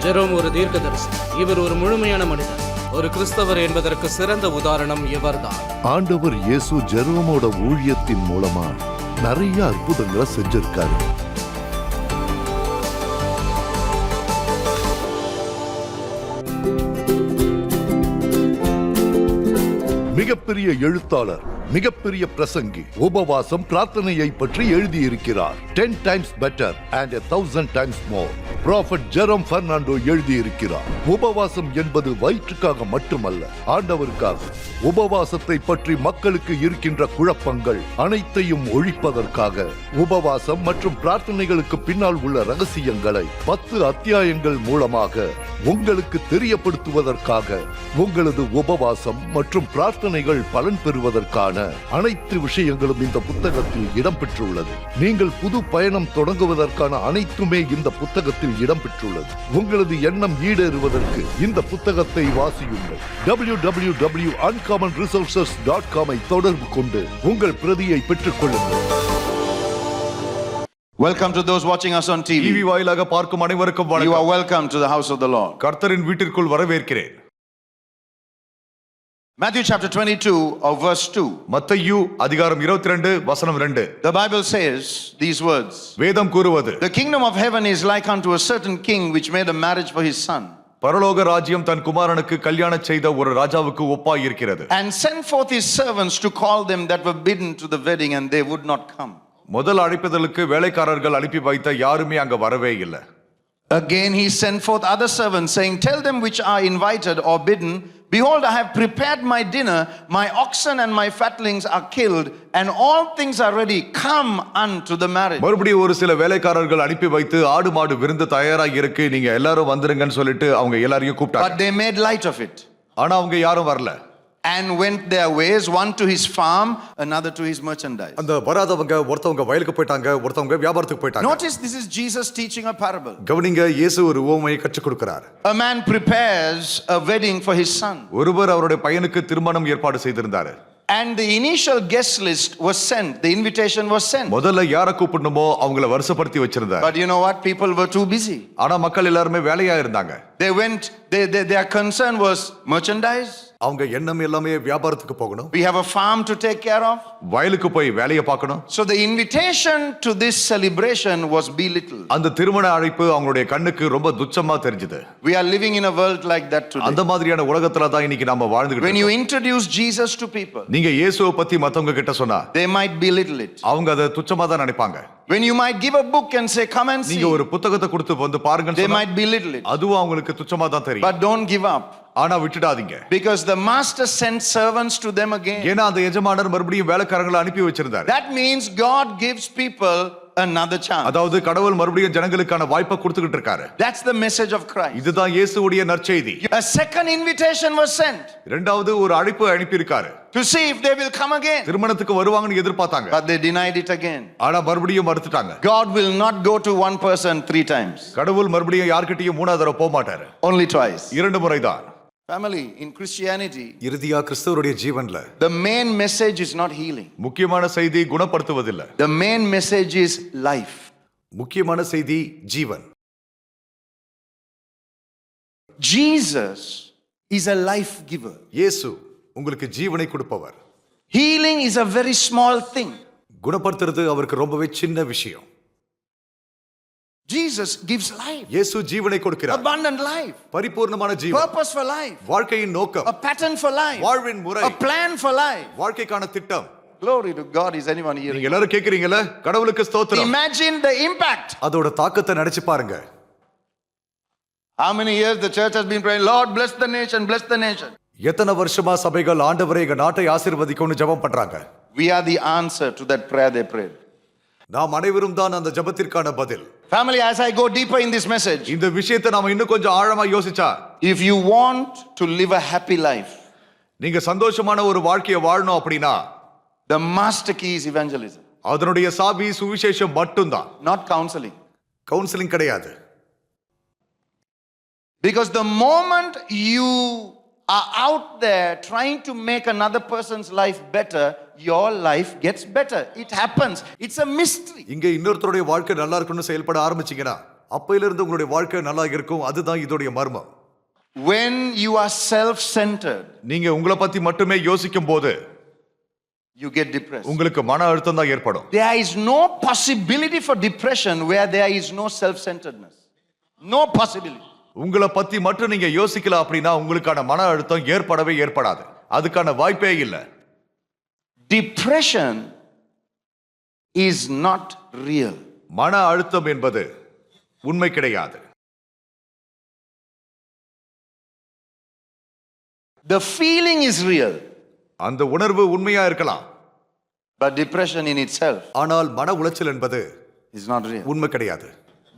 Jerome ஒரு தீர்க்கதரிசி. இவர் ஒரு முழுமையான மனிதர். ஒரு கிறிஸ்தவர் என்பதற்கு சிறந்த உதாரணம் இவர்தான். ஆண்டவர் இயேசு ஜெரோமோட ஊழியத்தின் மூலமா நிறைய அற்புதங்களை செஞ்சிருக்காரு. மிகப்பெரிய எழுத்தாளர் மிகப்பெரிய பிரசங்கி உபவாசம் பிரார்த்தனையை பற்றி எழுதியிருக்கிறார். Ten times better and thousand times more prophet Jerome Fernando எழுதியிருக்கிறார். உபவாசம் என்பது வயிற்றுக்காக மட்டுமல்ல ஆண்டவருக்காக. உபவாசத்தை பற்றி மக்களுக்கு இருக்கின்ற குழப்பங்கள் அனைத்தையும் ஒழிப்பதற்காக. உபவாசம் மற்றும் பிரார்த்தனைகளுக்கு பின்னால் உள்ள ரகசியங்களை பத்து அத்தியாயங்கள் மூலமாக உங்களுக்கு தெரியப்படுத்துவதற்காக உங்களது உபவாசம் மற்றும் பிரார்த்தனைகள் பலன் பெறுவதற்கான அனைத்து விஷயங்களும் இந்த புத்தகத்தில் இடம்பெற்றுள்ளது. நீங்கள் புது பயணம் தொடங்குவதற்கான அனைத்துமே இந்த புத்தகத்தில் இடம்பெற்றுள்ளது. உங்களது எண்ணம் ஈடேறுவதற்கு இந்த புத்தகத்தை வாசியுங்கள். W W W uncommon resources dot காமை தொடர்பு கொண்டு உங்கள் பிரதியை பெற்றுக் கொள்ளுங்கள். Welcome to those watching us on TV. வாயிலாக பார்க்கும் அனைவருக்கும் You are வணக்கம் welcome to the house of the Lord. கர்த்தரின் வீட்டிற்குள் வரவேற்கிறேன். Matthew chapter 22 of verse 2. Matthew அதிகாரம் 22 வசனம் 2 The Bible says these words வேதம் கூறுவது The kingdom of heaven is like unto a certain king which made a marriage for his son, பரலோக ராஜ்யம் தன் குமாரனுக்கு கல்யாணம் செய்த ஒரு ராஜாவுக்கு ஒப்பாய் இருக்கிறது and sent forth his servants to call them that were bidden to the wedding, and they would not come. முதல் அழைப்பதற்கு வேலைக்காரர்கள் அனுப்பி வைத்த யாருமே அங்க வரவே இல்லை Again he sent forth other servants, saying, Tell them which are invited or bidden, Behold, I have prepared my dinner, my oxen and my fatlings are killed, and all things are ready. Come unto the marriage. மறுபடியும் ஒரு சில வேலைக்காரர்கள் அனுப்பி வைத்து ஆடு மாடு விருந்து தயாராக இருக்கு நீங்க எல்லாரும் வந்துருங்கன்னு சொல்லிட்டு அவங்க எல்லாரையும் But கூப்பிட்டாங்க they made light of it ஆனா அவங்க யாரும் வரல and went their ways, one to his farm, another to his merchandise. அந்த வராதவங்க ஒருத்தவங்க வயலுக்கு போயிட்டாங்க ஒருத்தவங்க வியாபாரத்துக்கு போயிட்டாங்க Notice this is Jesus teaching a parable. கவனிங்க இயேசு ஒரு உவமையை கற்றுக் கொடுக்கிறார் A man prepares a wedding for his son, ஒருவர் அவருடைய பையனுக்கு திருமணம் ஏற்பாடு செய்திருந்தாரு and the initial guest list was sent, the invitation was sent. முதல்ல யாரை கூப்பிடணுமோ அவங்கள வருஷப்படுத்தி வச்சிருந்தார் But you know what? People were too busy. ஆனா மக்கள் எல்லாருமே வேலையா இருந்தாங்க They went, they, they, their concern was merchandise. அவங்க எண்ணம் எல்லாமே வியாபாரத்துக்கு போகணும் We have a farm to take care of. வயலுக்கு போய் வேலையை பார்க்கணும் So the invitation to this celebration was belittled. அந்த திருமண அழைப்பு அவங்களுடைய கண்ணுக்கு ரொம்ப துச்சமா தெரிஞ்சது We are living in a world like that today. அந்த மாதிரியான உலகத்துல தான் இன்னைக்கு நாம வாழ்ந்துகிட்டு When you introduce Jesus to people, நீங்க இயேசுவை பத்தி மத்தவங்க கிட்ட சொன்னா they might belittle it. அவங்க அதை துச்சமா தான் நினைப்பாங்க When you might give a book and say, Come and see, நீங்க ஒரு புத்தகத்தை கொடுத்து வந்து பாருங்கன்னு they might belittle it. அதுவும் அவங்களுக்கு துச்சமா தான் தெரியும் But don't give up ஆனா விட்டுடாதீங்க because the master sent servants to them again. ஏன்னா அந்த எஜமானர் மறுபடியும் வேலைக்காரங்களை அனுப்பி வச்சிருந்தாரு That means God gives people another chance. அதாவது கடவுள் மறுபடியும் ஜனங்களுக்கான வாய்ப்பை கொடுத்துக்கிட்டு இருக்காரு That's the message of Christ. இதுதான் இயேசுவுடைய நற்செய்தி A second invitation was sent இரண்டாவது ஒரு அழைப்பு அனுப்பி இருக்காரு to see if they will come again. திருமணத்துக்கு வருவாங்கன்னு எதிர்பார்த்தாங்க But they denied it again. ஆனா மறுபடியும் மறுத்துட்டாங்க God will not go to one person three times, கடவுள் மறுபடியும் யார்கிட்டயும் மூணாவது தடவை போக மாட்டாரு only twice. இரண்டு முறைதான் Family, in Christianity, இறுதியா கிறிஸ்தவருடைய ஜீவன்ல the main message is not healing, முக்கியமான செய்தி குணப்படுத்துவதில்லை the main message is life. முக்கியமான செய்தி ஜீவன் Jesus is a life giver. இயேசு உங்களுக்கு ஜீவனை கொடுப்பவர் Healing is a very small thing. குணப்படுத்துறது அவருக்கு ரொம்பவே சின்ன விஷயம் Jesus gives life, இயேசு ஜீவனை கொடுக்கிறார் abundant life, பரிபூர்ணமான ஜீவன் purpose for life, வாழ்க்கையின் நோக்கம் a pattern for life, வாழ்வின் முறை a plan for life. வாழ்க்கைக்கான திட்டம் Glory to God. Is anyone hearing? நீங்க எல்லாரும் கேக்குறீங்கல்ல கடவுளுக்கு ஸ்தோத்திரம் Imagine the impact. அதோட தாக்கத்தை நினைச்சு பாருங்க How many years the church has been praying, Lord, bless the nation, bless the nation. எத்தனை வருஷமா சபைகள் ஆண்டவரை எங்க நாட்டை ஆசீர்வதிக்கும்னு ஜெபம் பண்றாங்க We are the answer to that prayer they prayed. நாம் அனைவரும் தான் அந்த ஜெபத்திற்கான பதில் Family, as I go deeper in this message, இந்த விஷயத்தை நாம இன்னும் கொஞ்சம் ஆழமா யோசிச்சா if you want to live a happy life, நீங்க சந்தோஷமான ஒரு வாழ்க்கையை வாழணும் அப்படின்னா the master key is evangelism, அதனுடைய சாவி சுவிசேஷம் மட்டும்தான் not counseling. கவுன்சிலிங் கிடையாது Because the moment you are out there trying to make another person's life better, your life gets better. It happens. It's a mystery. இங்க இன்னொருத்தருடைய வாழ்க்கை நல்லா இருக்கணும்னு செயல்பட ஆரம்பிச்சீங்கன்னா அப்பையிலிருந்து உங்களுடைய வாழ்க்கை நல்லா இருக்கும் அதுதான் இதோடைய மர்மம் When you are self centered, நீங்க உங்களை பத்தி மட்டுமே யோசிக்கும் போது you get depressed. உங்களுக்கு மன அழுத்தம் தான் ஏற்படும் There is no possibility for depression where there is no self centeredness. No possibility. உங்களை பத்தி மட்டும் நீங்க யோசிக்கல அப்படின்னா உங்களுக்கான மன அழுத்தம் ஏற்படவே ஏற்படாது அதுக்கான வாய்ப்பே இல்லை Depression is not real. மன அழுத்தம் என்பது உண்மை கிடையாது The feeling is real, அந்த உணர்வு உண்மையா இருக்கலாம் but depression in itself ஆனால் மன உளைச்சல் என்பது is not real. உண்மை கிடையாது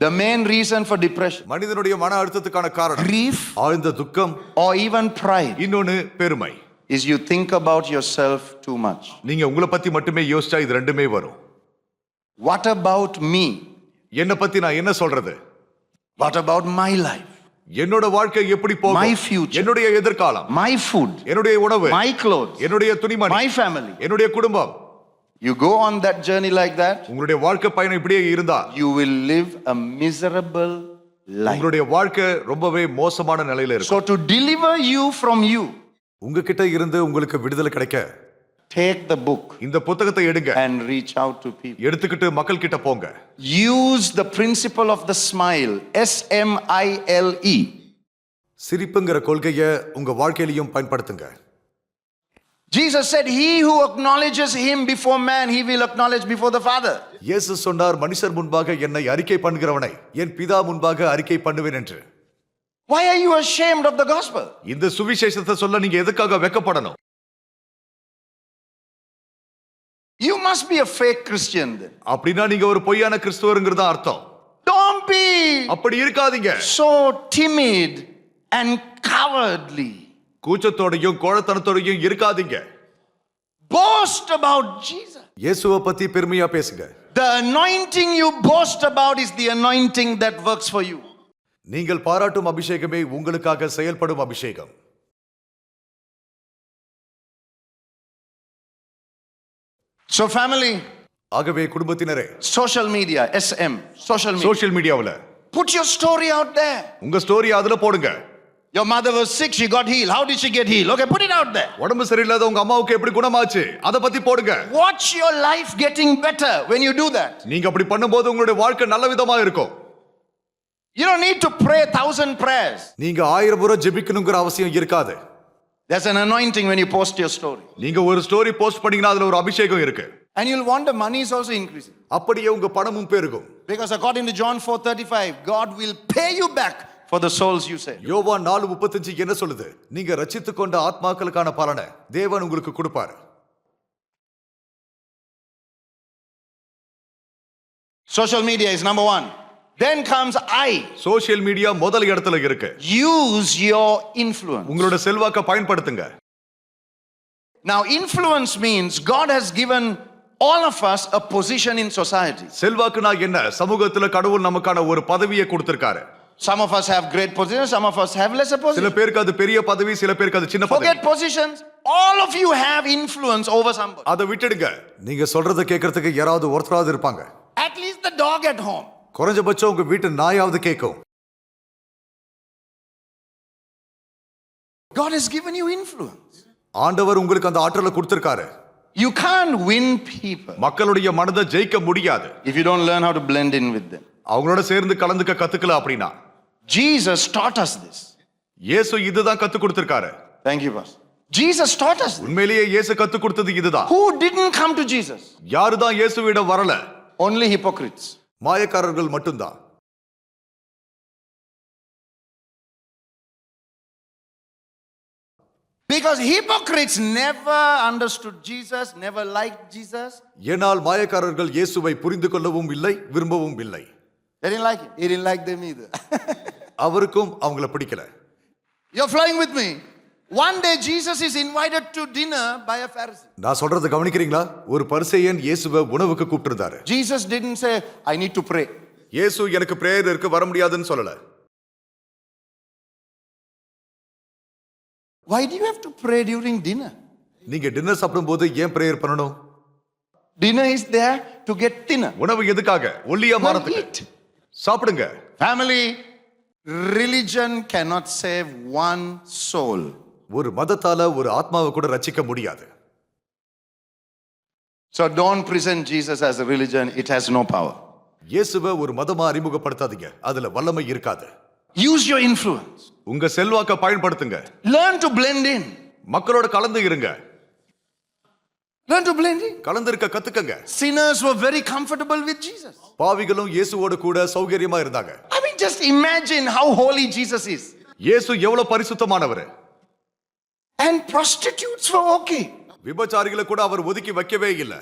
The main reason for depression, மனிதனுடைய மன அழுத்தத்துக்கான காரணம் grief, ஆழ்ந்த துக்கம் or even pride, இன்னொன்னு பெருமை is you think about yourself too much. நீங்க உங்களை பத்தி மட்டுமே யோசிச்சா இது ரெண்டுமே வரும் What about me? என்னை பத்தி நான் என்ன சொல்றது What about my life? என்னோட வாழ்க்கை எப்படி My போகும் future. என்னுடைய எதிர்காலம் My food? என்னுடைய உணவு My clothes? என்னுடைய துணிமணி My family? என்னுடைய குடும்பம் You go on that journey like that, உங்களுடைய வாழ்க்கை பயணம் இப்படியே இருந்தா you will live a miserable life. உங்களுடைய வாழ்க்கை ரொம்பவே மோசமான நிலையில இருக்கும் So, to deliver you from you, உங்ககிட்ட இருந்து உங்களுக்கு விடுதலை கிடைக்க take the book இந்த புத்தகத்தை எடுங்க and reach out to people. எடுத்துக்கிட்டு மக்கள் கிட்ட போங்க Use the principle of the smile, S M I L E. சிரிப்புங்கிற கொள்கையை உங்க வாழ்க்கையிலையும் பயன்படுத்துங்க Jesus said, He who acknowledges him before man, he will acknowledge before the Father. இயேசு சொன்னார் மனுஷர் முன்பாக என்னை அறிக்கை பண்ணுகிறவனை என் பிதா முன்பாக அறிக்கை பண்ணுவேன் என்று Why are you ashamed of the gospel? இந்த சுவிசேஷத்தை சொல்ல நீங்க எதுக்காக வெக்கப்படணும் You must be a fake Christian then. அப்படின்னா நீங்க ஒரு பொய்யான கிறிஸ்துவருங்கிறதா அர்த்தம் Don't be அப்படி இருக்காதீங்க so timid and cowardly. கூச்சத்தோடையும் கோழத்தனத்தோடையும் இருக்காதீங்க Boast about Jesus. இயேசுவை பத்தி பெருமையா பேசுங்க The anointing you boast about is the anointing that works for you. நீங்கள் பாராட்டும் அபிஷேகமே உங்களுக்காக செயல்படும் அபிஷேகம் So, family, ஆகவே குடும்பத்தினரே social media, SM, social media. Social மீடியாவுல Put your story out there. உங்க ஸ்டோரி அதுல போடுங்க Your mother was sick, she got healed. How did she get healed? Okay, put it out there. உடம்பு சரியில்லாத உங்க அம்மாவுக்கு எப்படி குணமாச்சு அத பத்தி போடுங்க Watch your life getting better when you do that. நீங்க அப்படி பண்ணும்போது உங்களுடைய வாழ்க்கை நல்ல விதமா இருக்கும் you don't need to pray thousand prayers நீங்க ஆயிரம் முறை ஜெபிக்கணுங்கிற அவசியம் இருக்காது. There's an anointing when you post your story. நீங்க ஒரு ஸ்டோரி போஸ்ட் பண்ணீங்கன்னா அதுல ஒரு அபிஷேகம் இருக்கு. And you'll want the money is also increasing. அப்படியே உங்க பணமும் பெருகும். Because according to John 4:35 God will pay you back for the souls you save யோவான் 4:35 என்ன சொல்லுது? நீங்க ரட்சித்து கொண்ட ஆத்மாக்களுக்கான பலனை தேவன் உங்களுக்கு கொடுப்பார். Social media is number 1 then comes I social media முதல் இடத்துல இருக்கு யூஸ் யோர் இன்ஃப்ளூயன்ஸ் உங்களோட செல்வாக்க பயன்படுத்துங்க Now, influence means God has given all of us a position in society. செல்வாக்குனா என்ன சமூகத்துல கடவுள் நமக்கான ஒரு பதவியை கொடுத்திருக்காரு Some of us have great positions, some of us have lesser positions. சில பேருக்கு அது பெரிய பதவி சில பேருக்கு அது சின்ன பதவி. Forget positions. All of you have influence over somebody. அதை விட்டுடுங்க. நீங்க சொல்றத கேட்கிறதுக்கு யாராவது ஒருத்தராவது இருப்பாங்க. At least the dog at home. குறைஞ்சபட்சம் உங்க வீட்டு நாயாவது கேட்கும் God has given you influence. ஆண்டவர் உங்களுக்கு அந்த ஆற்றலை கொடுத்திருக்காரு You can't win people மக்களுடைய மனதை ஜெயிக்க முடியாது if you don't learn how to blend in with them. அவங்களோட சேர்ந்து கலந்துக்க கத்துக்கல அப்படின்னா Jesus taught us this. இயேசு இதுதான் கத்து கொடுத்திருக்காரு Thank you, Pastor. Jesus taught us this. உண்மையிலேயே இயேசு கத்து கொடுத்தது இதுதான் Who didn't come to Jesus? யாருதான் இயேசுவிடம் வரல Only hypocrites. மாயக்காரர்கள் மட்டும்தான் Because hypocrites never understood Jesus, never liked Jesus. ஏனால் மாயக்காரர்கள் இயேசுவை புரிந்து கொள்ளவும் இல்லை விரும்பவும் இல்லை They didn't like him. He didn't like them either. அவருக்கும் அவங்கள பிடிக்கல You're flying with me. One day Jesus is invited to dinner by a Pharisee. நான் சொல்றத கவனிக்கிறீங்களா ஒரு பரிசேயன் இயேசுவை உணவுக்கு கூப்பிட்டிருந்தாரு Jesus didn't say, I need to pray. இயேசு எனக்கு பிரேயர் இருக்கு வர முடியாதுன்னு சொல்லல Why do you have to pray during dinner? நீங்க டின்னர் சாப்பிடும்போது ஏன் பிரேயர் பண்ணணும் Dinner is there to get thinner. உணவு எதுக்காக ஒல்லியா மாறதுக்கு. சாப்பிடுங்க Family, religion cannot save one soul. ஒரு மதத்தால ஒரு ஆத்மாவை கூட ரட்சிக்க முடியாது So don't present Jesus as a religion, it has no power. இயேசுவை ஒரு மதமா அறிமுகப்படுத்தாதீங்க அதுல வல்லமை இருக்காது Use your influence. உங்க செல்வாக்க பயன்படுத்துங்க Learn to blend in. மக்களோட கலந்து இருங்க Learn to blend in. கலந்திருக்க கத்துக்கங்க Sinners were very comfortable with Jesus. பாவிகளும் இயேசுவோட கூட சௌகரியமா இருந்தாங்க I mean, just imagine how holy Jesus is. இயேசு எவ்வளவு பரிசுத்தமானவர் And prostitutes were okay. விபச்சாரிகளை கூட அவர் ஒதுக்கி வைக்கவே இல்லை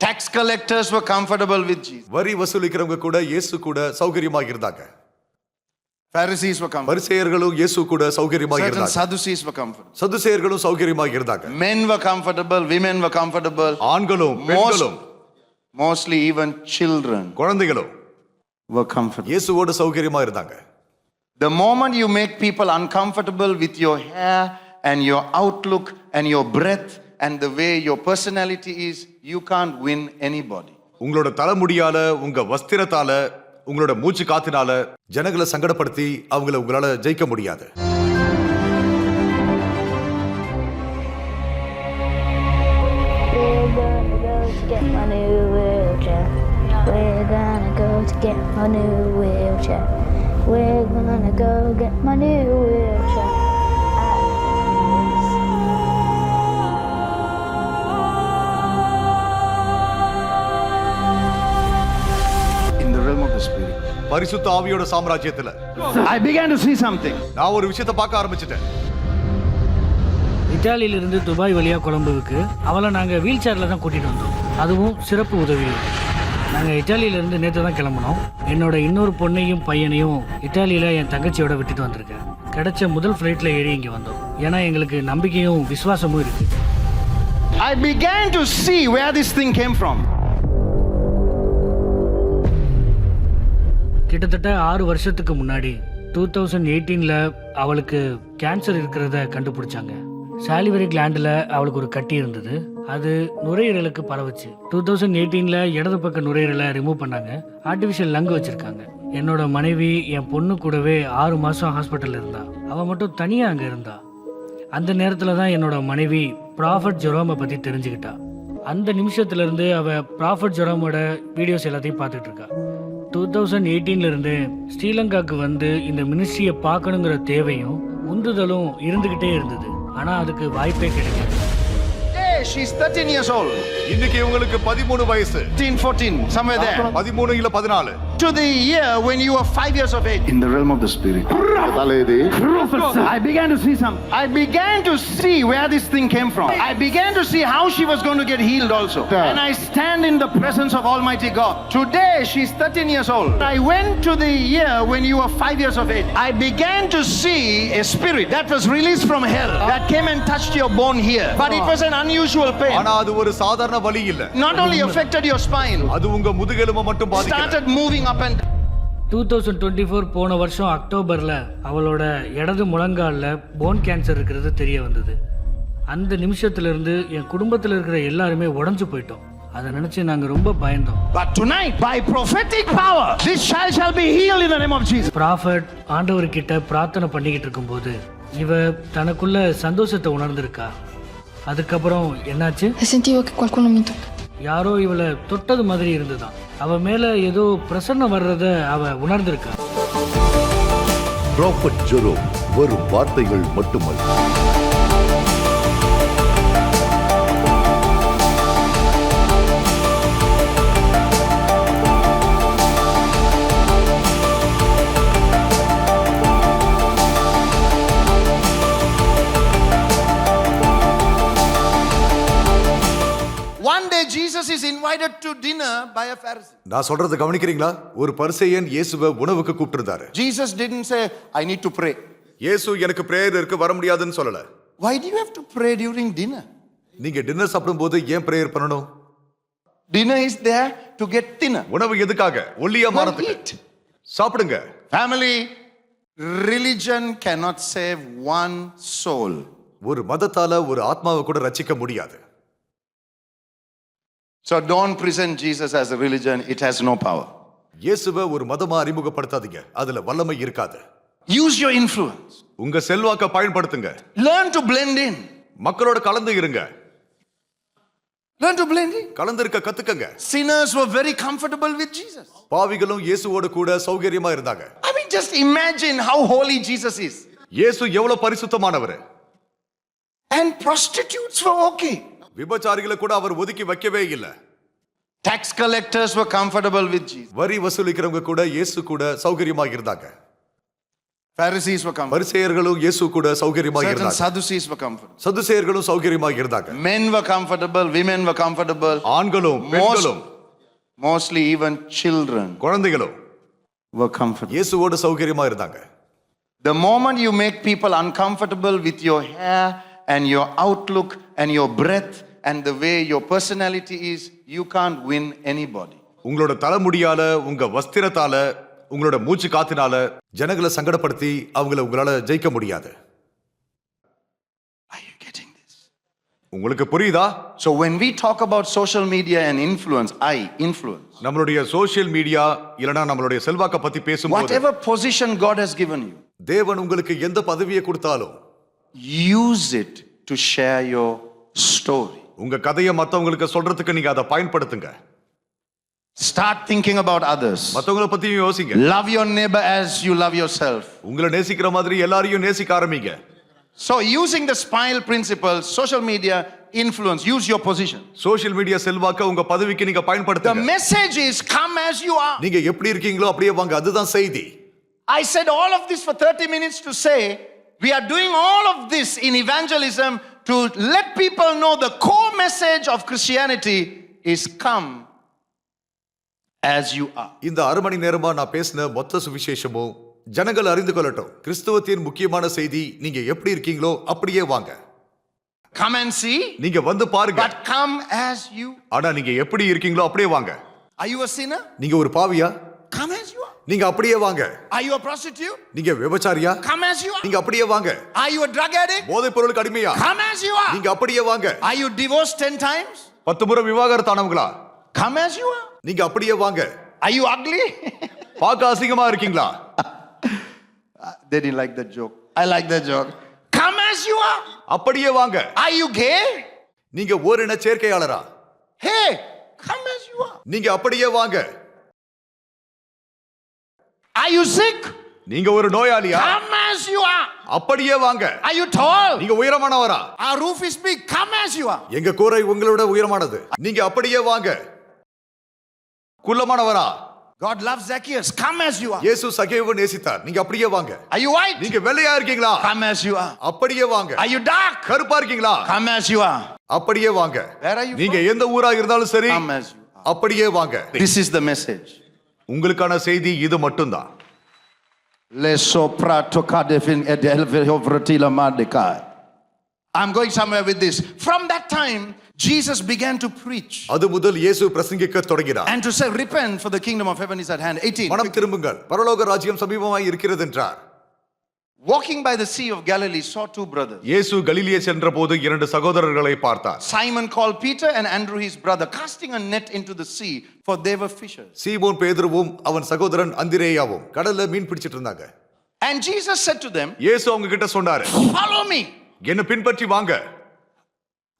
Tax collectors were comfortable with Jesus. வரி வசூலிக்கிறவங்க கூட இயேசு கூட சௌகரியமா இருந்தாங்க Pharisees were comfortable. பரிசேயர்களும் இயேசு கூட சௌகரியமா Certain இருந்தாங்க Sadducees were comfortable. சதுசேயர்களும் சௌகரியமா இருந்தாங்க Men were comfortable, women were comfortable. ஆண்களும் பெண்களும் mostly even children குழந்தைகளும் were comfortable. இயேசுவோட சௌகரியமா இருந்தாங்க The moment you make people uncomfortable with your hair and your outlook and your breath and the way your personality is, you can't win anybody. உங்களோட தலைமுடியால உங்க வஸ்திரத்தால உங்களோட மூச்சு காத்தினால ஜனங்களை சங்கடப்படுத்தி அவங்கள உங்களால ஜெயிக்க முடியாது We're gonna go to get my new wheelchair. We're gonna go to get my new wheelchair. We're gonna go get my new wheelchair. பரிசுத்த ஆவியோட சாம்ராஜ்யத்துல. I began to see something. நான் ஒரு விஷயத்தை பார்க்க ஆரம்பிச்சிட்டேன். இத்தாலியிலிருந்து துபாய் வழியா கொழம்புவுக்கு அவளை நாங்கள் வீல் சேரில் தான் கூட்டிகிட்டு வந்தோம். அதுவும் சிறப்பு உதவி. நாங்கள் இத்தாலியிலேருந்து நேற்று தான் கிளம்புனோம். என்னோட இன்னொரு பொண்ணையும் பையனையும் இத்தாலியில் என் தங்கச்சியோட விட்டுட்டு வந்திருக்கேன். கிடைச்ச முதல் ஃப்ளைட்டில் ஏறி இங்கே வந்தோம். ஏன்னா எங்களுக்கு நம்பிக்கையும் விசுவாசமும் இருக்குது I began to see where this thing came from. கிட்டத்தட்ட ஆறு வருஷத்துக்கு முன்னாடி டூ தௌசண்ட் எயிட்டீனில் அவளுக்கு கேன்சர் இருக்கிறத கண்டுபிடிச்சாங்க. சாலிவரி கிளாண்டில் அவளுக்கு ஒரு கட்டி இருந்தது. அது நுரையீரலுக்கு பரவுச்சு. டூ தௌசண்ட் எயிட்டீனில் இடது பக்க நுரையீரலை ரிமூவ் பண்ணாங்க. ஆர்டிஃபிஷியல் லங்கு வச்சுருக்காங்க. என்னோட மனைவி என் பொண்ணு கூடவே ஆறு மாதம் ஹாஸ்பிட்டலில் இருந்தா. அவள் மட்டும் தனியாக அங்கே இருந்தா. அந்த நேரத்தில் தான் என்னோட மனைவி ப்ராஃபட் ஜொரோமை பற்றி தெரிஞ்சுக்கிட்டா. அந்த நிமிஷத்துலேருந்து அவள் ப்ராஃபட் ஜெரோமோட வீடியோஸ் எல்லாத்தையும் பார்த்துட்டு இருக்கா. டூ தௌசண்ட் எயிட்டீன்லேருந்து ஸ்ரீலங்காவுக்கு வந்து இந்த மினிஸ்ட்ரியை பார்க்கணுங்கிற தேவையும் உந்துதலும் இருந்துக்கிட்டே இருந்தது ஆனால் அதுக்கு வாய்ப்பே கிடைக்கல Hey, she's 13 years old. இன்னைக்கு வயசு 13, 14, somewhere there. பதிமூணு இல்ல பதினாலு To the year when you were five years of age. In the realm of the spirit. I began to see something. I began to see where this thing came from. I began to see how she was going to get healed also. And I stand in the presence of Almighty God. Today she's 13 years old. I went to the year when you were five years of age. I began to see a spirit that was released from hell that came and touched your bone here. But it was an unusual pain. ஆனா அது ஒரு சாதாரண வலி இல்ல Not only affected your spine, அது உங்க முதுகெலும்ப மட்டும் பாதிக்கல started moving up and two thousand twenty four போன வருஷம் அக்டோபரில் அவளோட இடது முழங்காலில் போன் கேன்சர் இருக்கிறது தெரிய வந்தது அந்த நிமிஷத்துலேருந்து என் குடும்பத்தில் இருக்கிற எல்லாருமே உடஞ்சு போயிட்டோம் அதை நினச்சி நாங்கள் ரொம்ப பயந்தோம். But tonight, by prophetic power, this child shall be healed in the name of Jesus. Prophet ஆண்டவர்கிட்ட பிரார்த்தனை பண்ணிக்கிட்டு இருக்கும்போது இவ தனக்குள்ள சந்தோஷத்தை உணர்ந்திருக்கா? அதுக்கப்புறம் என்னாச்சு? Sentivo che qualcuno mi tocca. யாரோ இவளை தொட்டது மாதிரி இருந்துதான் அவ மேல ஏதோ பிரசன்னம் வர்றத அவ உணர்ந்திருக்கா? ப்ராஃபட் ஜெரோம் வரும் வார்த்தைகள் மட்டுமல்ல. By a Pharisee. நான் சொல்றதை கவனிக்கிறீங்களா ஒரு பரிசேயன் இயேசுவை உணவுக்கு கூப்பிட்டிருந்தாரு Jesus didn't say, I need to pray. இயேசு எனக்கு பிரேயர் இருக்கு வர முடியாதுன்னு சொல்லல Why do you have to pray during dinner? நீங்க டின்னர் சாப்பிடும்போது ஏன் பிரேயர் பண்ணணும் Dinner is there to get thinner. உணவு எதுக்காக ஒல்லியா மாறதுக்கு. சாப்பிடுங்க Family, religion cannot save one soul. ஒரு மதத்தால ஒரு ஆத்மாவை கூட ரட்சிக்க முடியாது So don't present Jesus as a religion, it has no power. இயேசுவை ஒரு மதமா அறிமுகப்படுத்தாதீங்க அதுல வல்லமை இருக்காது Use your influence. உங்க செல்வாக்க பயன்படுத்துங்க Learn to blend in. மக்களோட கலந்து இருங்க Learn to blend in. கலந்து இருக்க கத்துக்கங்க Sinners were very comfortable with Jesus. பாவிகளும் இயேசுவோட கூட சௌகரியமா இருந்தாங்க I mean, just imagine how holy Jesus is. இயேசு எவ்வளவு பரிசுத்தமானவர் And prostitutes were okay. விபச்சாரிகளை கூட அவர் ஒதுக்கி வைக்கவே இல்ல Tax collectors were comfortable with Jesus. வரி வசூலிக்கிறவங்க கூட இயேசு கூட சௌகரியமா இருந்தாங்க Pharisees were comfortable. பரிசேயர்களும் இயேசு கூட சௌகரியமா Certain இருந்தாங்க Sadducees were comfortable. சதுசேயர்களும் சௌகரியமா இருந்தாங்க Men were comfortable, women were comfortable. ஆண்களும் பெண்களும் mostly even children குழந்தைகளும் were comfortable. இயேசுவோட சௌகரியமா இருந்தாங்க The moment you make people uncomfortable with your hair and your outlook and your breath and the way your personality is, you can't win anybody. உங்களோட தலைமுடியால உங்க வஸ்திரத்தால உங்களோட மூச்சு காத்தினால ஜனங்களை சங்கடப்படுத்தி அவங்கள உங்களால ஜெயிக்க முடியாது Are you getting this? உங்களுக்கு புரியுதா So when we talk about social media and influence, I influence. நம்மளுடைய சோஷியல் மீடியா இல்லனா நம்மளுடைய செல்வாக்க பத்தி பேசும்போது Whatever position God has given you, தேவன் உங்களுக்கு எந்த பதவியை கொடுத்தாலும் use it to share your story. உங்க கதையை மத்தவங்களுக்கு சொல்றதுக்கு நீங்க அதை பயன்படுத்துங்க Start thinking about others. மத்தவங்கள பத்தியும் யோசிங்க Love your neighbor as you love yourself. உங்களை நேசிக்கிற மாதிரி எல்லாரையும் நேசிக்க ஆரம்பிங்க So, using the smile principle, social media influence, use your position. Social media செல்வாக்க உங்க பதவிக்கு நீங்க The பயன்படுத்துங்க message is come as you are. நீங்க எப்படி இருக்கீங்களோ அப்படியே வாங்க அதுதான் செய்தி I said all of this for 30 minutes to say we are doing all of this in evangelism to let people know the core message of Christianity is come as you are. இந்த அரை மணி நேரமா நான் பேசின மொத்த சுவிசேஷமும் ஜனங்கள் அறிந்து கொள்ளட்டும் கிறிஸ்துவத்தின் முக்கியமான செய்தி நீங்க எப்படி இருக்கீங்களோ அப்படியே வாங்க Come and see, நீங்க வந்து பாருங்க but come as you. ஆனா நீங்க எப்படி இருக்கீங்களோ அப்படியே வாங்க Are you a sinner? நீங்க ஒரு பாவியா Come as you are. நீங்க அப்படியே வாங்க Are you a prostitute? நீங்க விபச்சாரியா Come as you are. நீங்க அப்படியே வாங்க Are you a drug addict? போதைப் பொருளுக்கு அடிமையா Come as you are. நீங்க அப்படியே வாங்க Are you divorced 10 times? பத்து முறை விவாகரத்தானவங்களா Come as you are. நீங்க அப்படியே வாங்க Are you ugly? பார்க்க அசிங்கமா இருக்கீங்களா they didn't like that joke. I like that joke. Come as you are. அப்படியே வாங்க Are you gay? நீங்க ஓரின சேர்க்கையாளரா Hey, come as you are. நீங்க அப்படியே வாங்க Are you sick? நீங்க ஒரு நோயாளியா Come as you are. அப்படியே வாங்க Are you tall? நீங்க உயரமானவரா Our roof is big. Come as you are. எங்க கூரை உங்களோட உயரமானது நீங்க அப்படியே வாங்க குள்ளமானவரா God loves Zacchaeus. Come as you are. இயேசு சகேவு நேசித்தார் நீங்க அப்படியே வாங்க Are you white? நீங்க வெள்ளையா இருக்கீங்களா Come as you are. அப்படியே வாங்க Are you dark? கருப்பா இருக்கீங்களா Come as you are. அப்படியே வாங்க Where are you நீங்க from? எந்த ஊரா இருந்தாலும் சரி Come as you are. அப்படியே வாங்க This is the message. உங்களுக்கான செய்தி இது மட்டும்தான் I'm going somewhere with this. From that time, Jesus began to preach அது முதல் இயேசு பிரசங்கிக்க தொடங்கினார் and to say, Repent, for the kingdom of heaven is at hand. 18. மனம் திரும்புங்கள் பரலோக ராஜ்யம் சமீபமாய் இருக்கிறது என்றார் Walking by the Sea of Galilee, saw two brothers. இயேசு கலிலியே சென்ற போது இரண்டு சகோதரர்களை பார்த்தார் Simon called Peter and Andrew his brother, casting a net into the sea, for they were fishers. சீமோன் பேதுருவும் அவன் சகோதரன் அந்திரேயாவும் கடல்ல மீன் பிடிச்சிட்டு இருந்தாங்க And Jesus said to them, இயேசு அவங்க கிட்ட சொன்னாரு Follow me, என்ன பின்பற்றி வாங்க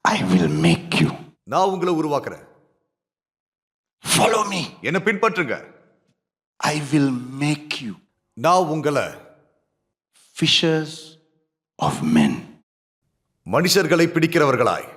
I will make you. நான் உங்களை உருவாக்குறேன் Follow me, என்ன பின்பற்றுங்க I will make you நான் உங்களை fishers of men. மனுஷர்களை பிடிக்கிறவர்களாய்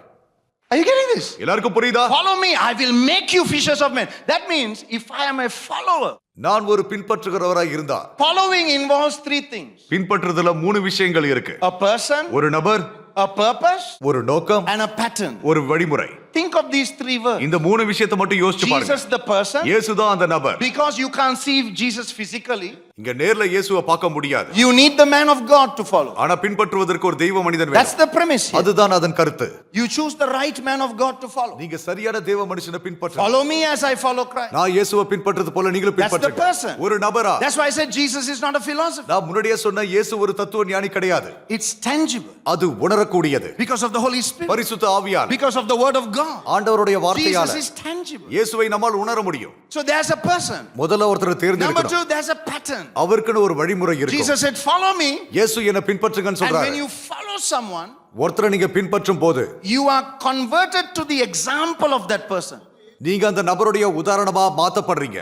Are you getting this? எல்லாருக்கும் புரியுதா Follow me, I will make you fishers of men. That means if I am a follower, நான் ஒரு பின்பற்றுகிறவராய் இருந்தா following involves three things பின்பற்றுறதுல மூணு விஷயங்கள் இருக்கு a person, ஒரு நபர் a purpose, ஒரு நோக்கம் and a pattern. ஒரு வழிமுறை Think of these three words. இந்த மூணு விஷயத்தை மட்டும் யோசிச்சு பாருங்க Jesus, the person, இயேசுதான் அந்த நபர் because you can't see Jesus physically, இங்க நேர்ல இயேசுவை பார்க்க முடியாது You need the man of God to follow. ஆனா பின்பற்றுவதற்கு ஒரு தெய்வ மனிதன் That's வேணும் the premise. அதுதான் அதன் கருத்து You choose the right man of God to follow. நீங்க சரியான தேவ மனுஷனை பின்பற்ற Follow me as I follow Christ. நான் இயேசுவை பின்பற்றது போல நீங்களும் That's the பின்பற்றுங்க person. ஒரு நபரா That's why I said Jesus is not a philosopher. நான் முன்னாடியே சொன்ன இயேசு ஒரு தத்துவ ஞானி கிடையாது It's tangible அது உணரக்கூடியது because of the Holy Spirit, பரிசுத்த ஆவியால் because of the word of God. ஆண்டவருடைய Jesus வார்த்தையால is tangible. இயேசுவை நம்மால் உணர முடியும் So there's a person. முதல்ல ஒருத்தர் Number தேர்ந்தெடுக்கணும் two, there's a pattern. அவருக்குன்னு ஒரு வழிமுறை இருக்கும் Jesus said, Follow me. இயேசு என்ன பின்பற்றுங்கன்னு And when சொல்றாரு you follow someone, ஒருத்தரை நீங்க பின்பற்றும் போது you are converted to the example of that person, நீங்க அந்த நபருடைய உதாரணமா மாத்தப்படுறீங்க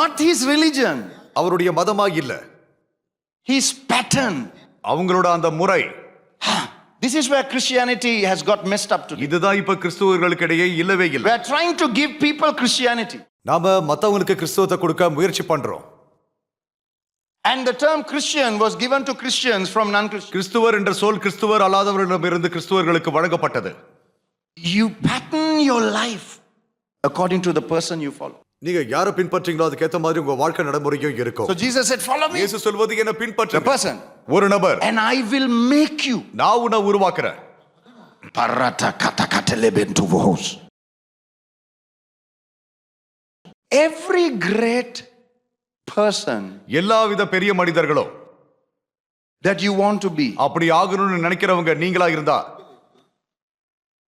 not his religion, அவருடைய மதமா இல்ல his pattern. அவங்களோட அந்த முறை This is where Christianity has got messed up today. இதுதான் இப்ப கிறிஸ்துவர்களுக்கு இடையே இல்லவே We இல்லை are trying to give people Christianity. நாம மத்தவங்களுக்கு கிறிஸ்துவத்தை கொடுக்க முயற்சி பண்றோம் And the term Christian was given to Christians from non Christians. கிறிஸ்துவர் என்ற சொல் கிறிஸ்துவர் அல்லாதவர்களிடமிருந்து கிறிஸ்துவர்களுக்கு வழங்கப்பட்டது You pattern your life according to the person you follow. நீங்க யாரை பின்பற்றீங்களோ அதுக்கேத்த மாதிரி உங்க வாழ்க்கை நடைமுறையும் இருக்கும் So Jesus said, Follow me, இயேசு சொல்வது என்ன the பின்பற்ற person, ஒரு நபர் and I will make you. நான் உன்னை உருவாக்குறேன் Parata kata kata lebentu vohos. Every great person எல்லாவித பெரிய மனிதர்களும் that you want to be, அப்படி ஆகணும்னு நினைக்கிறவங்க நீங்களா இருந்தா.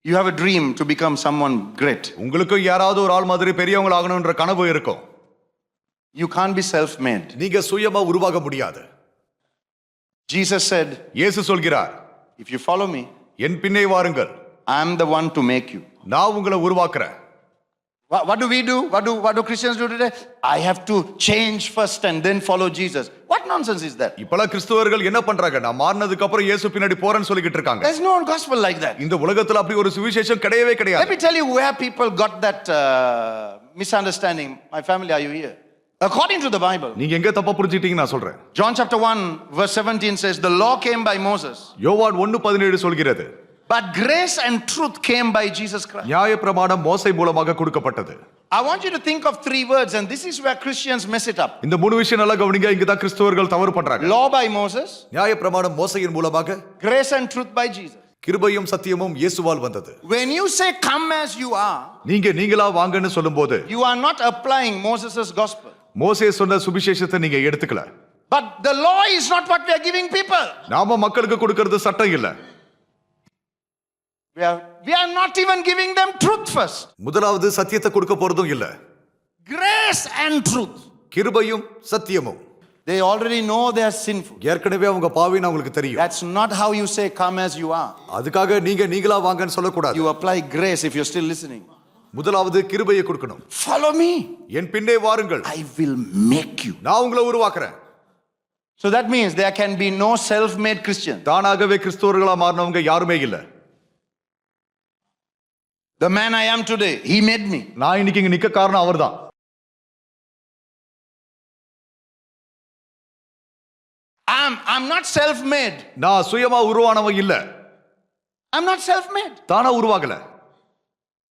You have a dream to become someone great. உங்களுக்கும் யாராவது ஒரு ஆள் மாதிரி பெரியவங்க ஆகணும்ன்ற கனவு இருக்கும். You can't be self made. நீங்க சுயமா உருவாக முடியாது. Jesus said, இயேசு சொல்கிறார் If you follow me, என் பின்னே வாருங்கள். I'm the one to make you. நான் உங்களை உருவாக்குறேன். What, what do we do? What do, what do Christians do today? I have to change first and then follow Jesus. What nonsense is that? இப்பெல்லாம் கிறிஸ்தவர்கள் என்ன பண்றாங்க நான் மாறினதுக்கு அப்புறம் இயேசு பின்னாடி போறேன்னு சொல்லிக்கிட்டு இருக்காங்க There's no gospel like that. இந்த உலகத்துல அப்படி ஒரு சுவிசேஷம் கிடையவே Let கிடையாது me tell you where people got that uh, misunderstanding. My family, are you here? According to the Bible, நீங்க எங்க தப்பா புரிஞ்சிட்டீங்கன்னு நான் சொல்றேன் John chapter 1, verse 17 says, The law came by Moses, யோவான் ஒன்னு பதினேழு சொல்கிறது but grace and truth came by Jesus Christ. நியாய பிரமாணம் மோசை மூலமாக கொடுக்கப்பட்டது I want you to think of three words, and this is where Christians mess it up. இந்த மூணு விஷயம் நல்லா கவனிங்க இங்க தான் கிறிஸ்தவர்கள் தவறு பண்றாங்க Law by Moses, நியாய பிரமாணம் மோசையின் மூலமாக grace and truth by Jesus. கிருபையும் சத்தியமும் இயேசுவால் வந்தது When you say, Come as you are, நீங்க நீங்களா வாங்கன்னு சொல்லும்போது you are not applying Moses' gospel. மோசே சொன்ன சுவிசேஷத்தை நீங்க எடுத்துக்கல But the law is not what we are giving people. நாம மக்களுக்கு கொடுக்கிறது சட்டம் இல்ல We are, we are not even giving them truth first. முதலாவது சத்தியத்தை கொடுக்க போறதும் இல்ல Grace and truth. கிருபையும் சத்தியமும் They already know they are sinful. ஏற்கனவே அவங்க பாவின்னு அவங்களுக்கு தெரியும் That's not how you say, Come as you are. அதுக்காக நீங்க நீங்களா வாங்கன்னு சொல்லக்கூடாது You apply grace if you're still listening. முதலாவது கிருபையை கொடுக்கணும் Follow me. என் பின்னே வாருங்கள் I will make you. நான் உங்களை உருவாக்குறேன் So that means there can be no self made Christian. தானாகவே கிறிஸ்தவர்களா மாறினவங்க யாருமே இல்ல The man I am today, he made me. நான் இன்னைக்கு இங்க நிக்க காரணம் அவர்தான் I'm, I'm not self made. நான் சுயமா உருவானவன் இல்ல I'm not self made. தானா உருவாகல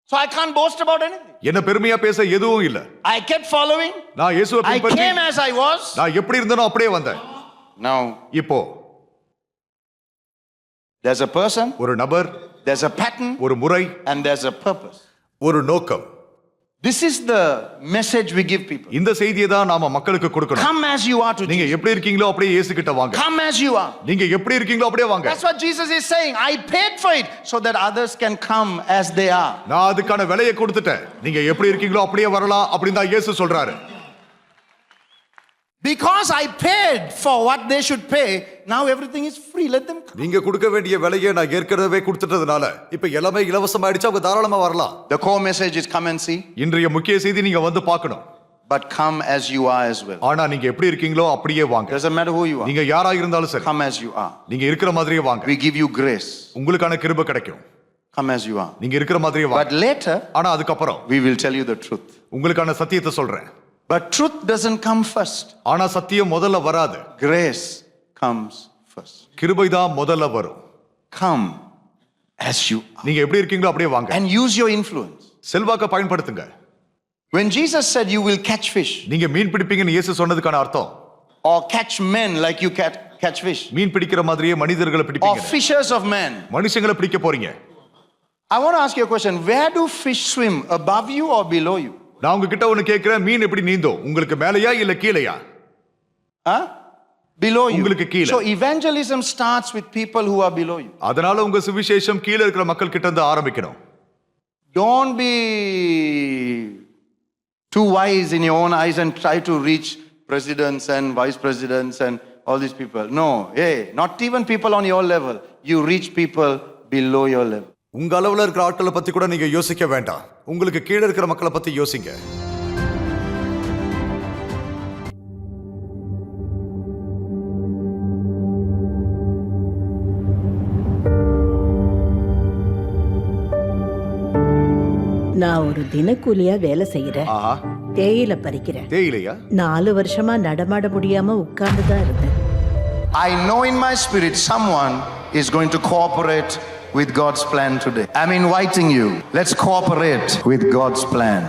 So I can't boast about anything. என்ன பெருமையா பேச எதுவும் இல்ல I kept following. நான் இயேசுவை I பின்பற்றி came as I was. நான் எப்படி இருந்தனோ அப்படியே வந்தேன் Now, இப்போ there's a person, ஒரு நபர் there's a pattern, ஒரு முறை and there's a purpose. ஒரு நோக்கம் This is the message we give people. இந்த செய்தியை தான் நாம மக்களுக்கு கொடுக்கணும் Come as you are to நீங்க Jesus. எப்படி இருக்கீங்களோ அப்படியே இயேசு கிட்ட வாங்க Come as you are. நீங்க எப்படி இருக்கீங்களோ அப்படியே வாங்க That's what Jesus is saying. I paid for it so that others can come as they are. நான் அதுக்கான விலையை கொடுத்துட்டேன் நீங்க எப்படி இருக்கீங்களோ அப்படியே வரலாம் அப்படின்னு தான் இயேசு சொல்றாரு Because I paid for what they should pay, now everything is free. Let them come. நீங்க கொடுக்க வேண்டிய விலையை நான் ஏற்கனவே கொடுத்துட்டதுனால இப்ப எல்லாமே இலவசமாயிடுச்சு அவங்க தாராளமா வரலாம் The core message is come and see, இன்றைய முக்கிய செய்தி நீங்க வந்து பார்க்கணும் but come as you are as well. ஆனா நீங்க எப்படி இருக்கீங்களோ அப்படியே வாங்க Doesn't matter who you are. நீங்க யாரா இருந்தாலும் சரி Come as you are. நீங்க இருக்கிற மாதிரியே வாங்க We give you grace. உங்களுக்கான கிருபை கிடைக்கும் Come as you are. நீங்க இருக்கிற மாதிரியே வாங்க But later, ஆனா அதுக்கப்புறம் we will tell you the truth. உங்களுக்கான சத்தியத்தை சொல்றேன் But truth doesn't come first. ஆனா சத்தியம் முதல்ல வராது Grace comes first. கிருபை தான் முதல்ல வரும் Come as you are. நீங்க எப்படி இருக்கீங்களோ அப்படியே வாங்க And use your influence. செல்வாக்க பயன்படுத்துங்க When Jesus said you will catch fish, நீங்க மீன் பிடிப்பீங்கன்னு இயேசு சொன்னதுக்கான அர்த்தம் or catch men like you cat, catch fish, மீன் பிடிக்கிற மாதிரியே மனிதர்களை or பிடிப்பீங்க fishers of men. மனுஷங்களை பிடிக்க போறீங்க I want to ask you a question. Where do fish swim? Above you or below you? நான் உங்ககிட்ட ஒண்ணு கேட்கிறேன் மீன் எப்படி நீந்தும் உங்களுக்கு மேலையா இல்ல கீழையா? Below you. உங்களுக்கு கீழ. So evangelism starts with people who are below you. அதனால உங்க சுவிசேஷம் கீழே இருக்கிற மக்கள் கிட்ட இருந்து ஆரம்பிக்கணும் Don't be too wise in your own eyes and try to reach presidents and vice presidents and all these people. No, hey, not even people on your level. You reach people below your level. உங்க அளவுல இருக்கிற ஆட்களை பத்தி கூட நீங்க யோசிக்க வேண்டாம். உங்களுக்கு கீழே இருக்கிற மக்களை பத்தி யோசிங்க. நான் ஒரு தினக்கூலியா வேலை செய்யறேன் ஆஹா. தேயிலை பறிக்கிறேன். தேயிலையா? நாலு வருஷமா நடமாட முடியாம உட்கார்ந்து தான் இருந்தேன். I know in my spirit someone is going to cooperate with God's plan today. I'm inviting you. Let's cooperate with God's plan.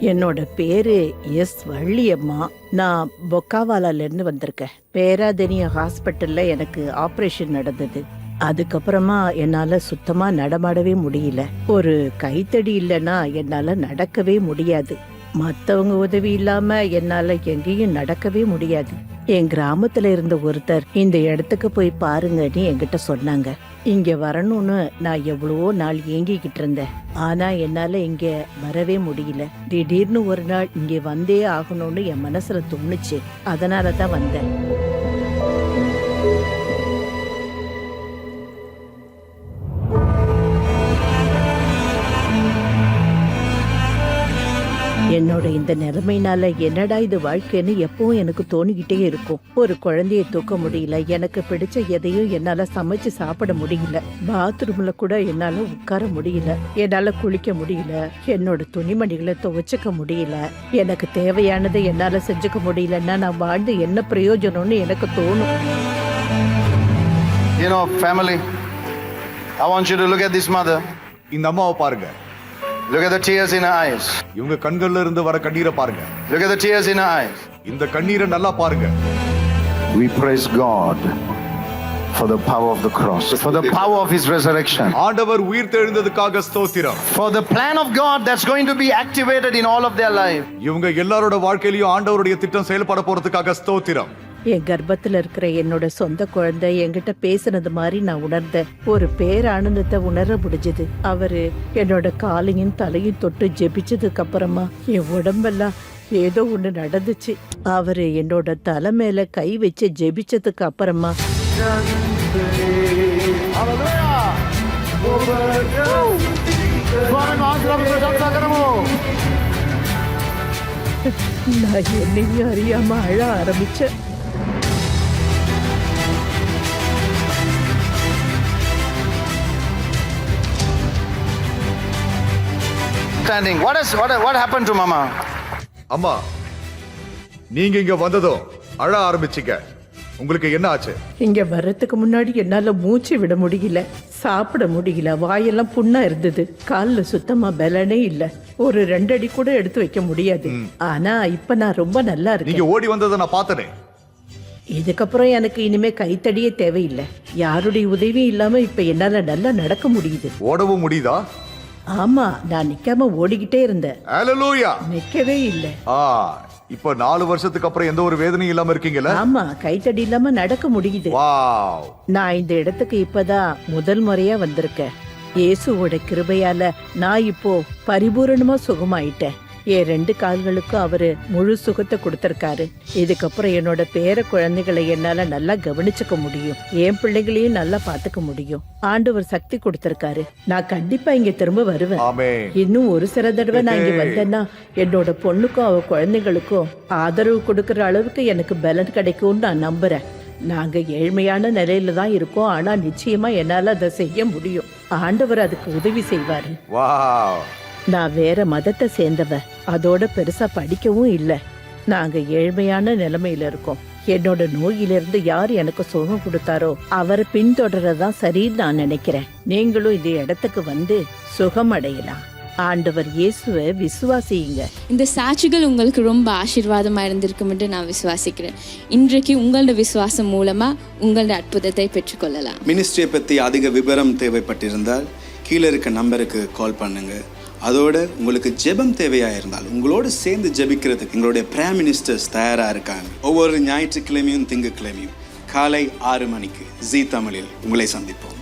என்னோட பேரு எஸ் வள்ளியம்மா. நான் பொக்காவாலாலேருந்து வந்திருக்கேன். பேராதெனிய ஹாஸ்பிட்டல்ல எனக்கு ஆபரேஷன் நடந்தது. அதுக்கப்புறமா என்னால சுத்தமா நடமாடவே முடியல. ஒரு கைத்தடி இல்லைன்னா என்னால நடக்கவே முடியாது. மற்றவங்க உதவி இல்லாம என்னால எங்கேயும் நடக்கவே முடியாது. என் கிராமத்துல இருந்த ஒருத்தர் இந்த இடத்துக்கு போய் பாருங்கன்னு என்கிட்ட சொன்னாங்க. இங்கே வரணும்னு நான் எவ்வளவோ நாள் ஏங்கிக்கிட்டு இருந்தேன். ஆனால் என்னால் இங்கே வரவே முடியல. திடீர்னு ஒரு நாள் இங்கே வந்தே ஆகணும்னு என் மனசில் தோணுச்சு. அதனால தான் வந்தேன். இந்த நிலைமைனால என்னடா இது வாழ்க்கைன்னு எப்பவும் எனக்கு தோணிக்கிட்டே இருக்கும். ஒரு குழந்தைய தூக்க முடியல எனக்கு பிடிச்ச எதையும் என்னால சமைச்சு சாப்பிட முடியல. பாத்ரூம்ல கூட என்னால உட்கார முடியல என்னால குளிக்க முடியல என்னோட துணிமணிகளை துவைச்சுக்க முடியல எனக்கு தேவையானதை என்னால செஞ்சுக்க முடியலன்னா நான் வாழ்ந்து என்ன பிரயோஜனம்னு எனக்கு தோணும். You know, family, I want you to look at this mother. இந்த அம்மாவை பாருங்க. Look at the tears in her eyes. இவங்க கண்கள்ல இருந்து வர கண்ணீரை பாருங்க Look at the tears in her eyes. இந்த கண்ணீரை நல்லா பாருங்க We praise God for the power of the cross, for the power of His resurrection, ஆண்டவர் உயிர் தெழுந்ததுக்காக ஸ்தோத்திரம் for the plan of God that's going to be activated in all of their life. இவங்க எல்லாரோட வாழ்க்கையிலயும் ஆண்டவருடைய திட்டம் செயல்பட போறதுக்காக ஸ்தோத்திரம் என் கர்ப்பத்தில் இருக்கிற என்னோட சொந்த குழந்தை என்கிட்ட பேசுனது மாதிரி நான் உணர்ந்தேன். ஒரு பேரானந்தத்தை உணர முடிஞ்சது. அவரு என்னோட காலையும் தலையும் தொட்டு ஜெபிச்சதுக்கு அப்புறமா என் உடம்பெல்லாம் ஏதோ ஒண்ணு நடந்துச்சு. அவரு என்னோட தலை மேல கை வச்சு ஜெபிச்சதுக்கு அப்புறமா நான் என்னையும் அறியாம அழ ஆரம்பிச்சேன். Standing. What is what, what happened to Mama? அம்மா நீங்க இங்க வந்ததும் அழ ஆரம்பிச்சீங்க. உங்களுக்கு என்ன ஆச்சு? இங்க வர்றதுக்கு முன்னாடி என்னால மூச்சு விட முடியல சாப்பிட முடியல வாயெல்லாம் புண்ணா இருந்தது. கால்ல சுத்தமா பலனே இல்ல. ஒரு ரெண்டடி கூட எடுத்து வைக்க முடியாது. ஆனா இப்ப நான் ரொம்ப நல்லா இருக்கேன். நீங்க ஓடி வந்ததை நான் பார்த்தனே. இதுக்கப்புறம் எனக்கு இனிமே கைத்தடியே தேவையில்லை. யாருடைய உதவியும் இல்லாம இப்ப என்னால நல்லா நடக்க முடியுது. ஓடவும் முடியுதா? ஆமா நான் நிக்காம ஓடிக்கிட்டே இருந்தேன். ஹalleluya நிக்கவே இல்லை. ஆ இப்போ நாலு வருஷத்துக்கு அப்புறம் எந்த ஒரு வேதனையும் இல்லாம இருக்கீங்கல்ல? ஆமா கைத்தடி இல்லாம நடக்க முடியுது. வாவ். நான் இந்த இடத்துக்கு இப்பதான் முதல் முறையா வந்திருக்கேன். இயேசுவோட கிருபையால நான் இப்போ பரிபூரணமா சுகமாயிட்டேன். என் ரெண்டு கால்களுக்கும் அவரு முழு சுகத்தை கொடுத்திருக்காரு. இதுக்கப்புறம் என்னோட பேர குழந்தைகளை என்னால நல்லா கவனிச்சுக்க முடியும். என் பிள்ளைகளையும் நல்லா பாத்துக்க முடியும். ஆண்டவர் சக்தி கொடுத்திருக்காரு. நான் கண்டிப்பா இங்க திரும்ப வருவேன். இன்னும் ஒரு சில தடவை நான் இங்க வந்தேன்னா என்னோட பொண்ணுக்கும் அவ குழந்தைங்களுக்கும் ஆதரவு கொடுக்கற அளவுக்கு எனக்கு பலன் கிடைக்கும்னு நான் நம்புறேன். நாங்க ஏழ்மையான நிலையில தான் இருக்கோம். ஆனா நிச்சயமா என்னால அதை செய்ய முடியும். ஆண்டவர் அதுக்கு உதவி செய்வாரு. நான் வேற மதத்தை சேர்ந்தவ. அதோட பெருசா படிக்கவும் இல்லை. நாங்க ஏழ்மையான நிலைமையில இருக்கோம். என்னோட நோயிலிருந்து யார் எனக்கு சுகம் கொடுத்தாரோ அவரை பின்தொடரதான் சரின்னு நான் நினைக்கிறேன். நீங்களும் இந்த இடத்துக்கு வந்து சுகம் அடையலாம். ஆண்டவர் இயேசுவை விசுவாசியுங்க. இந்த சாட்சிகள் உங்களுக்கு ரொம்ப ஆசீர்வாதமாக இருந்திருக்கும்னு நான் விசுவாசிக்கிறேன். இன்றைக்கு உங்களோட விசுவாசம் மூலமாக உங்களோட அற்புதத்தை பெற்றுக்கொள்ளலாம். மினிஸ்ட்ரியை பற்றி அதிக விவரம் தேவைப்பட்டிருந்தால் கீழே இருக்க நம்பருக்கு கால் பண்ணுங்க. அதோட உங்களுக்கு ஜெபம் தேவையாக இருந்தால் உங்களோடு சேர்ந்து ஜெபிக்கிறதுக்கு எங்களுடைய பிரைம் மினிஸ்டர்ஸ் தயாராக இருக்காங்க. ஒவ்வொரு ஞாயிற்றுக்கிழமையும் திங்கக்கிழமையும் காலை ஆறு மணிக்கு ஜீ தமிழில் உங்களை சந்திப்போம்.